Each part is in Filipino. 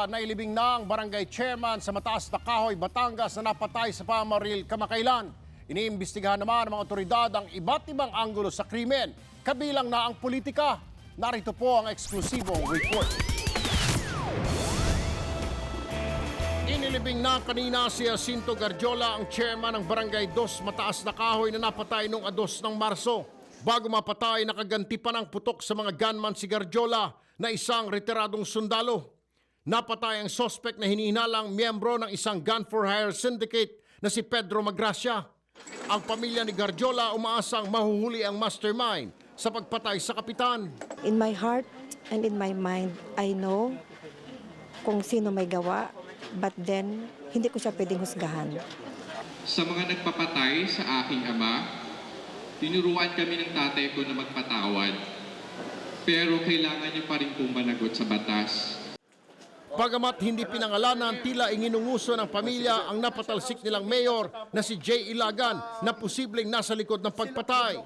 Na ang barangay chairman sa Mataas na Kahoy, Batangas na napatay sa pamaril kamakailan. Iniimbestigahan naman ng mga otoridad ang iba't ibang anggulo sa krimen, kabilang na ang politika. Narito po ang eksklusibong report. Inilibing na kanina si Jacinto Garjola, ang chairman ng Barangay Dos Mataas na Kahoy na napatay noong ados ng Marso. Bago mapatay, nakaganti pa ng putok sa mga gunman si Garjola na isang retiradong sundalo. Napatay ang sospek na hinihinalang miyembro ng isang gun for hire syndicate na si Pedro Magracia. Ang pamilya ni Garjola umaasang mahuhuli ang mastermind sa pagpatay sa kapitan. In my heart and in my mind, I know kung sino may gawa, but then hindi ko siya pwedeng husgahan. Sa mga nagpapatay sa aking ama, tinuruan kami ng tatay ko na magpatawad. Pero kailangan niyo pa rin pong managot sa batas. Pagamat hindi pinangalanan, tila inginunguso ng pamilya ang napatalsik nilang mayor na si Jay Ilagan na posibleng nasa likod ng pagpatay.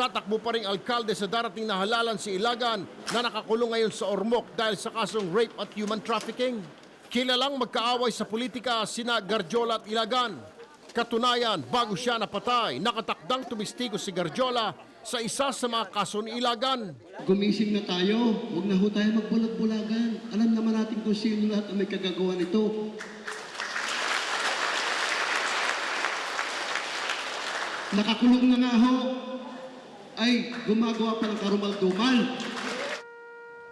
Tatakbo pa rin alkalde sa darating na halalan si Ilagan na nakakulong ngayon sa Ormoc dahil sa kasong rape at human trafficking. Kilalang magkaaway sa politika sina Garjola at Ilagan. Katunayan, bago siya napatay, nakatakdang tumistigo si Garjola sa isa sa mga kaso ni Ilagan. Gumising na tayo. Huwag na ho tayo magbulag-bulagan. Kung sino lahat ang may kagagawa nito. Nakakulong na nga ho. Ay, gumagawa pa ng karumal-dumal.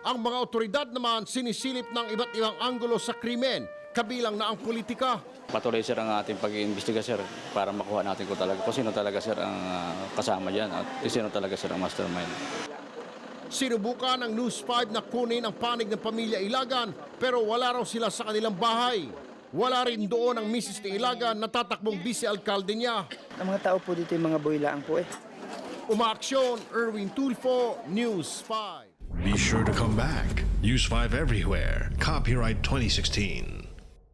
Ang mga otoridad naman sinisilip ng iba't ibang anggulo sa krimen, kabilang na ang politika. Patuloy sir ang ating pag-iimbestiga sir para makuha natin kung talaga kung sino talaga sir ang ah, kasama diyan at sino talaga sir ang mastermind. Sinubukan ng News 5 na kunin ang panig ng pamilya Ilagan pero wala raw sila sa kanilang bahay. Wala rin doon ang misis ni Ilagan na tatakbong vice-alkalde niya. Ang mga tao po dito yung mga boylaan po eh. Umaaksyon, Erwin Tulfo, News 5. Be sure to come back. Use 5 everywhere. Copyright 2016.